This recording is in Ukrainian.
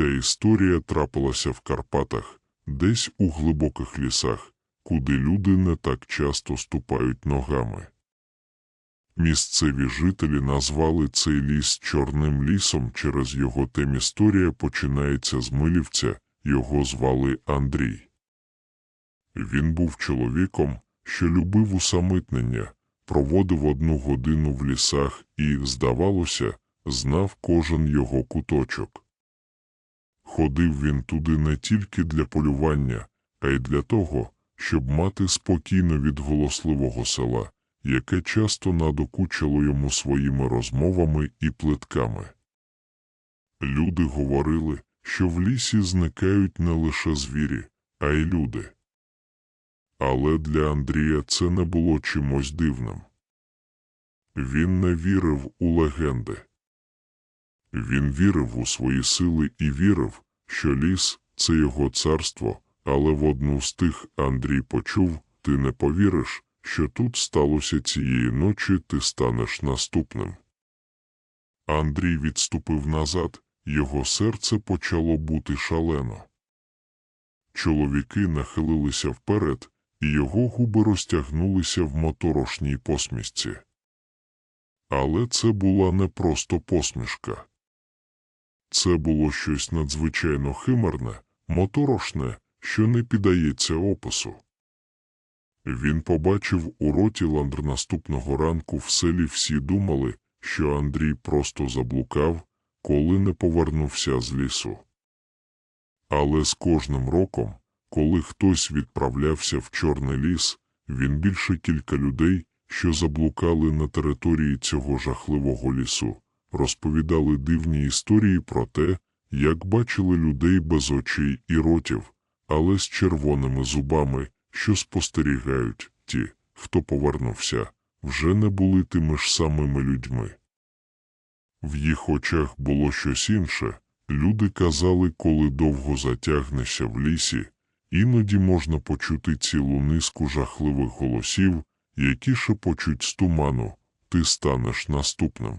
Ця історія трапилася в Карпатах, десь у глибоких лісах, куди люди не так часто ступають ногами. Місцеві жителі назвали цей ліс Чорним лісом через його тем історія починається з Милівця, його звали Андрій. Він був чоловіком, що любив усамитнення, проводив одну годину в лісах і, здавалося, знав кожен його куточок. Ходив він туди не тільки для полювання, а й для того, щоб мати спокійно від голосливого села, яке часто надокучило йому своїми розмовами і плитками. Люди говорили, що в лісі зникають не лише звірі, а й люди. Але для Андрія це не було чимось дивним. Він не вірив у легенди. Він вірив у свої сили і вірив, що ліс це його царство, але в одну з тих Андрій почув ти не повіриш, що тут сталося цієї ночі ти станеш наступним. Андрій відступив назад, його серце почало бути шалено. Чоловіки нахилилися вперед, і його губи розтягнулися в моторошній посмішці. Але це була не просто посмішка. Це було щось надзвичайно химерне, моторошне, що не піддається опису. Він побачив у роті ландр наступного ранку в селі всі думали, що Андрій просто заблукав, коли не повернувся з лісу. Але з кожним роком, коли хтось відправлявся в Чорний ліс, він більше кілька людей, що заблукали на території цього жахливого лісу, розповідали дивні історії про те, як бачили людей без очей і ротів, але з червоними зубами, що спостерігають ті, хто повернувся, вже не були тими ж самими людьми. В їх очах було щось інше. Люди казали, коли довго затягнешся в лісі, іноді можна почути цілу низку жахливих голосів, які шепочуть з туману, ти станеш наступним.